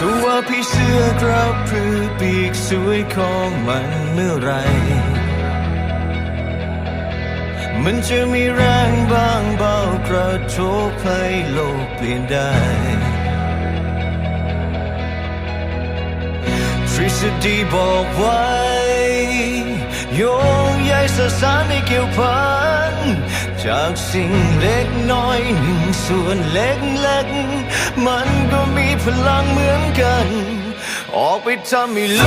เขาว่าพี่เสื้อกระพือปีกสวยของมันเมื่อไร มันจะมีแรงบางเบากระโชกให้โลกเปลี่ยนได้ทฤษฎีบอกไว้โยงใยสสารไม่เกี่ยวพัน จากสิ่งเล็กน้อยหนึ่งส่วนเล็กๆมันก็มีพ ลังเหมือนกัน ออกไปทำให้โล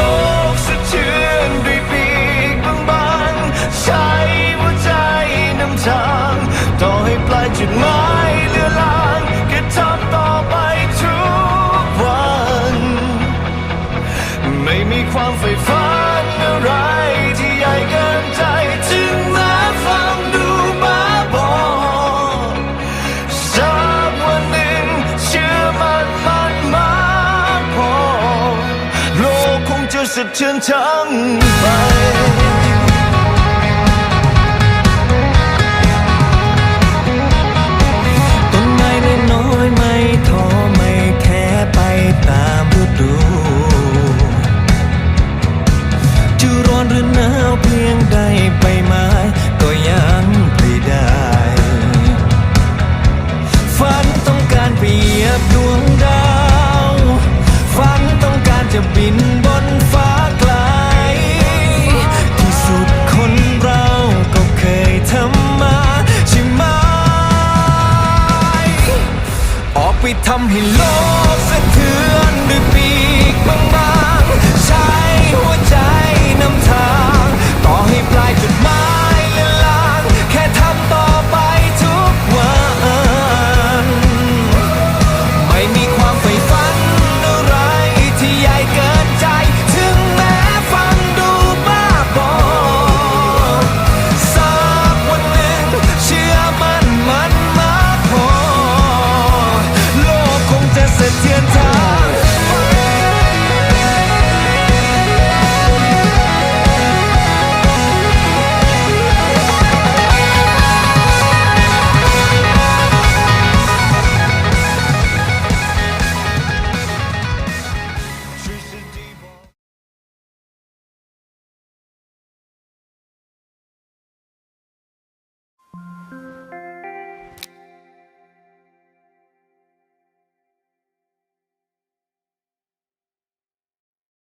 กสะเทือนด้วยปีกบางๆ ใช้หัวใจนำทาง ต่อให้ปลายจุดหมายเลือลางก็ทำต่อไปทุกวัน ไม่มีความใฝ่ฝัน สะเทือนทั้งไปต้นไม้เล็กน้อยไม่ท้อไม่แค่ไปตามฤดูจะร้อนหรือหนาวเพียงใดไป ทำให้โลกสะเทือนด้วยปี